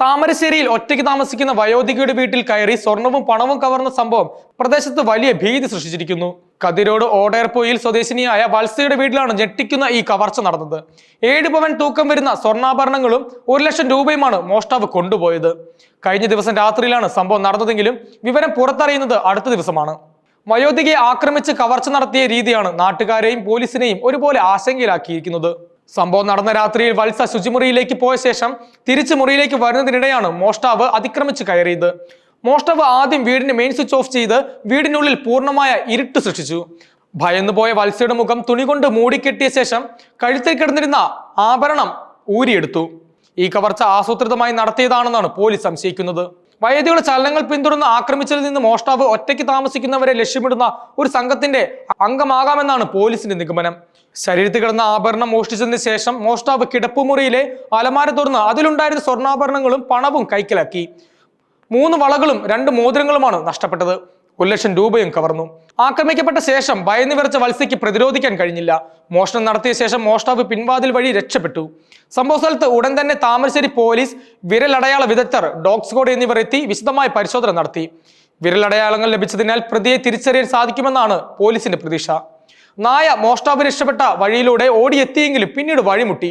താമരശ്ശേരിയിൽ ഒറ്റയ്ക്ക് താമസിക്കുന്ന വയോധികയുടെ വീട്ടിൽ കയറി സ്വർണവും പണവും കവർന്ന സംഭവം പ്രദേശത്ത് വലിയ ഭീതി സൃഷ്ടിച്ചിരിക്കുന്നു. കതിരോട് ഓടയർപ്പൊയിൽ സ്വദേശിനിയായ വത്സയുടെ വീട്ടിലാണ് ഞെട്ടിക്കുന്ന ഈ കവർച്ച നടന്നത്. ഏഴ് പവൻ തൂക്കം വരുന്ന സ്വർണാഭരണങ്ങളും ഒരു ലക്ഷം രൂപയുമാണ് മോഷ്ടാവ് കൊണ്ടുപോയത്. കഴിഞ്ഞ ദിവസം രാത്രിയിലാണ് സംഭവം നടന്നതെങ്കിലും വിവരം പുറത്തറിയുന്നത് അടുത്ത ദിവസമാണ്. വയോധികയെ ആക്രമിച്ച് കവർച്ച നടത്തിയ രീതിയാണ് നാട്ടുകാരെയും പോലീസിനെയും ഒരുപോലെ ആശങ്കയിലാക്കിയിരിക്കുന്നത്. സംഭവം നടന്ന രാത്രിയിൽ വത്സ ശുചിമുറിയിലേക്ക് പോയ ശേഷം തിരിച്ച് മുറിയിലേക്ക് വരുന്നതിനിടെയാണ് മോഷ്ടാവ് അതിക്രമിച്ച് കയറിയത്. മോഷ്ടാവ് ആദ്യം വീടിന് മെയിൻ സ്വിച്ച് ഓഫ് ചെയ്ത് വീടിനുള്ളിൽ പൂർണമായ ഇരുട്ട് സൃഷ്ടിച്ചു. ഭയന്നു പോയ വത്സയുടെ മുഖം തുണി കൊണ്ട് മൂടിക്കെട്ടിയ ശേഷം കഴുത്തിൽ കിടന്നിരുന്ന ആഭരണം ഊരിയെടുത്തു. ഈ കവർച്ച ആസൂത്രിതമായി നടത്തിയതാണെന്നാണ് പോലീസ് സംശയിക്കുന്നത്. വൈദ്യുതിയുടെ ചലനങ്ങൾ പിന്തുടർന്ന് ആക്രമിച്ചതിൽ നിന്ന് മോഷ്ടാവ് ഒറ്റയ്ക്ക് താമസിക്കുന്നവരെ ലക്ഷ്യമിടുന്ന ഒരു സംഘത്തിന്റെ അംഗമാകാമെന്നാണ് പോലീസിന്റെ നിഗമനം. ശരീരത്തിൽ കിടന്ന ആഭരണം മോഷ്ടിച്ചതിന് ശേഷം മോഷ്ടാവ് കിടപ്പുമുറിയിലെ അലമാര തുറന്ന് അതിലുണ്ടായിരുന്ന സ്വർണാഭരണങ്ങളും പണവും കൈക്കലാക്കി. മൂന്ന് വളകളും രണ്ട് മോതിരങ്ങളുമാണ് നഷ്ടപ്പെട്ടത്. ഒരു ലക്ഷം രൂപയും കവർന്നു. ആക്രമിക്കപ്പെട്ട ശേഷം ഭയന്ന് വിറച്ച വത്സയ്ക്ക് പ്രതിരോധിക്കാൻ കഴിഞ്ഞില്ല. മോഷണം നടത്തിയ ശേഷം മോഷ്ടാവ് പിൻവാതിൽ വഴി രക്ഷപ്പെട്ടു. സംഭവ സ്ഥലത്ത് ഉടൻ തന്നെ താമരശ്ശേരി പോലീസ് വിരലടയാള വിദഗ്ധർ ഡോഗ് സ്ക്വാഡ് എന്നിവർ എത്തി വിശദമായ പരിശോധന നടത്തി. വിരലടയാളങ്ങൾ ലഭിച്ചതിനാൽ പ്രതിയെ തിരിച്ചറിയാൻ സാധിക്കുമെന്നാണ് പോലീസിന്റെ പ്രതീക്ഷ. നായ മോഷ്ടാവ് രക്ഷപ്പെട്ട വഴിയിലൂടെ ഓടിയെത്തിയെങ്കിലും പിന്നീട് വഴിമുട്ടി.